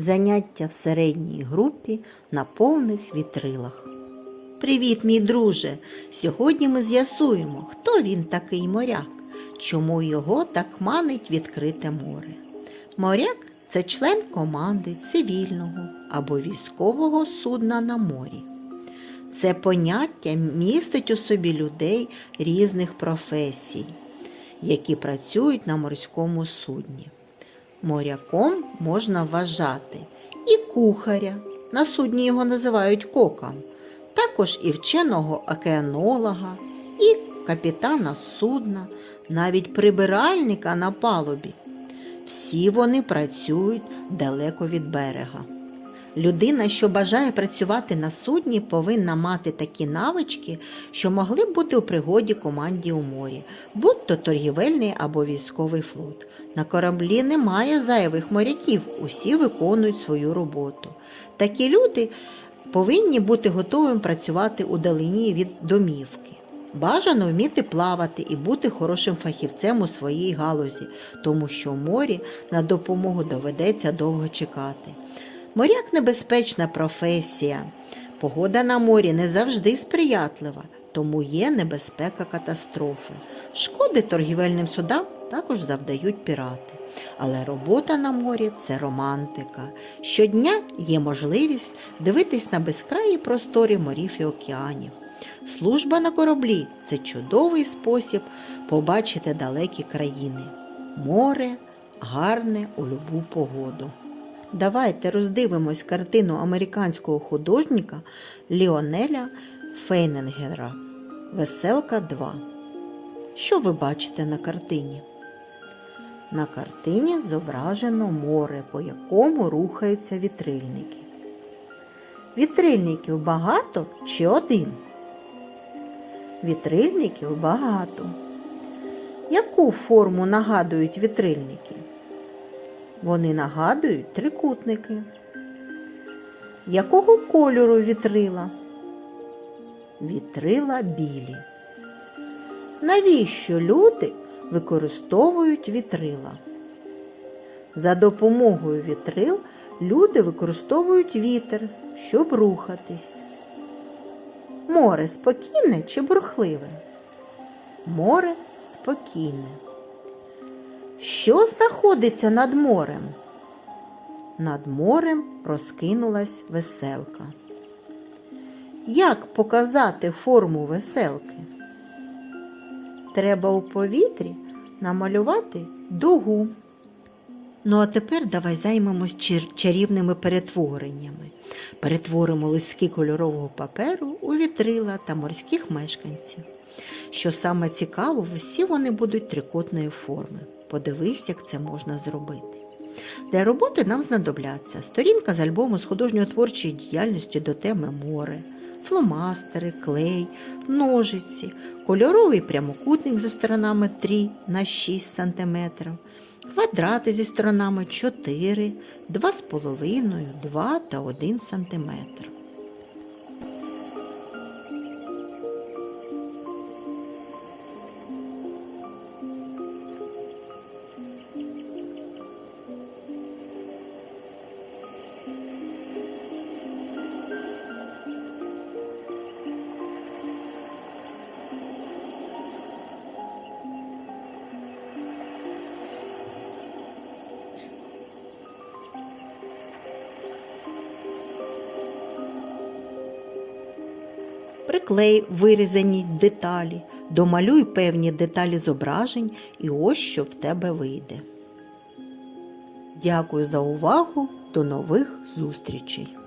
Заняття в середній групі на повних вітрилах. Привіт, мій друже! Сьогодні ми з'ясуємо, хто він такий моряк, чому його так манить відкрите море. Моряк це член команди цивільного або військового судна на морі. Це поняття містить у собі людей різних професій, які працюють на морському судні. Моряком можна вважати і кухаря, на судні його називають коком, також і вченого океанолога, і капітана судна, навіть прибиральника на палубі. Всі вони працюють далеко від берега. Людина, що бажає працювати на судні, повинна мати такі навички, що могли б бути у пригоді команді у морі, будь то торгівельний або військовий флот. На кораблі немає зайвих моряків, усі виконують свою роботу. Такі люди повинні бути готовими працювати у далині від домівки. Бажано вміти плавати і бути хорошим фахівцем у своїй галузі, тому що в морі на допомогу доведеться довго чекати. Моряк небезпечна професія. Погода на морі не завжди сприятлива, тому є небезпека катастрофи. Шкоди торгівельним судам також завдають пірати. Але робота на морі це романтика. Щодня є можливість дивитись на безкраї простори морів і океанів. Служба на кораблі це чудовий спосіб побачити далекі країни. Море гарне у любу погоду. Давайте роздивимось картину американського художника Ліонеля Фейненгера Веселка 2. Що ви бачите на картині? На картині зображено море, по якому рухаються вітрильники. Вітрильників багато чи один? Вітрильників багато. Яку форму нагадують вітрильники? Вони нагадують трикутники. Якого кольору вітрила? Вітрила білі. Навіщо люди використовують вітрила? За допомогою вітрил люди використовують вітер, щоб рухатись. Море спокійне чи бурхливе? Море спокійне. Що знаходиться над морем? Над морем розкинулась веселка. Як показати форму веселки? Треба у повітрі намалювати дугу. Ну а тепер давай займемось чар- чарівними перетвореннями. Перетворимо листки кольорового паперу у вітрила та морських мешканців. Що саме цікаво, всі вони будуть трикутної форми. Подивись, як це можна зробити. Для роботи нам знадобляться сторінка з альбому з художньо-творчої діяльності до теми море, фломастери, клей, ножиці, кольоровий прямокутник зі сторонами 3 на 6 см, квадрати зі сторонами 4, 2,5, 2 та 1 см. Приклей вирізані деталі, домалюй певні деталі зображень і ось що в тебе вийде. Дякую за увагу. До нових зустрічей!